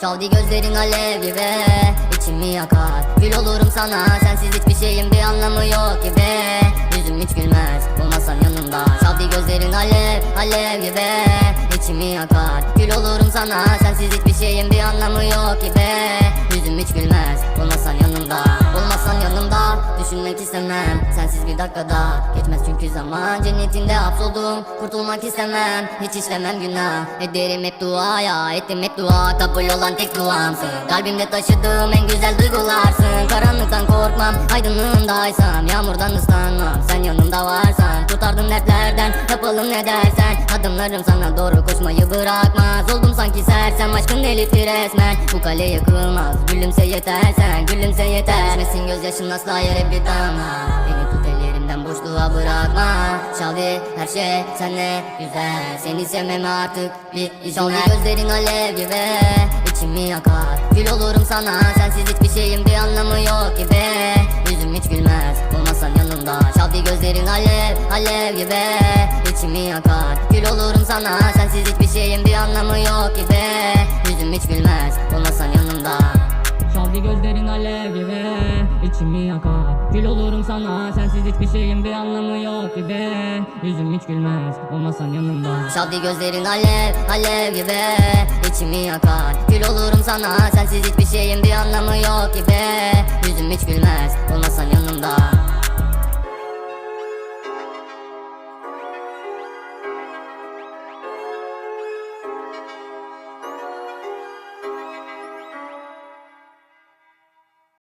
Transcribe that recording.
Şavdi gözlerin alev gibi içimi yakar. Gül olurum sana sensiz hiçbir şeyin bir anlamı yok gibi. Yüzüm hiç gülmez olmasan yanımda Şavdi gözlerin alev alev gibi içimi yakar. Gül olurum sana sensiz hiçbir şeyin bir anlamı yok gibi. Düşünmek istemem. Sensiz bir dakikada geçmez çünkü zaman Cennetinde hapsoldum kurtulmak istemem Hiç işlemem günah. Ederim hep duaya Ettim hep dua. Kabul olan tek duamsın Kalbimde taşıdığım en güzel duygularsın. Karanlıktan korkmam aydınlığındaysam Yağmurdan ıslanmam sen yanımda varsan. Tutardın dertlerden yapalım ne dersen. Adımlarım sana doğru koşmayı bırakmaz. Oldum sanki sersem aşkın delirtti resmen. Bu kale yıkılmaz gülümse yeter sen Gülümse yeter. Düşmesin gözyaşın asla yere bir damla. Beni tut ellerimden boşluğa bırakma. Şavi her şey senle güzel. Seni sevmeme artık bir izin ver. Gözlerin alev gibi içimi yakar. Gül olurum sana sensiz hiçbir şeyin bir anlamı yok gibi alev alev gibi. İçimi yakar. Gül olurum sana. Sensiz hiçbir şeyin bir anlamı yok gibi. Yüzüm hiç gülmez. Olmazsan yanımda Şavdi gözlerin alev gibi. İçimi yakar. Gül olurum sana. Sensiz hiçbir şeyin bir anlamı yok gibi. Yüzüm hiç gülmez. Olmasan yanımda Şavdi gözlerin alev alev gibi. İçimi yakar. Gül olurum sana. Sensiz hiçbir şeyin bir anlamı yok gibi. Yüzüm hiç gülmez. Olmasan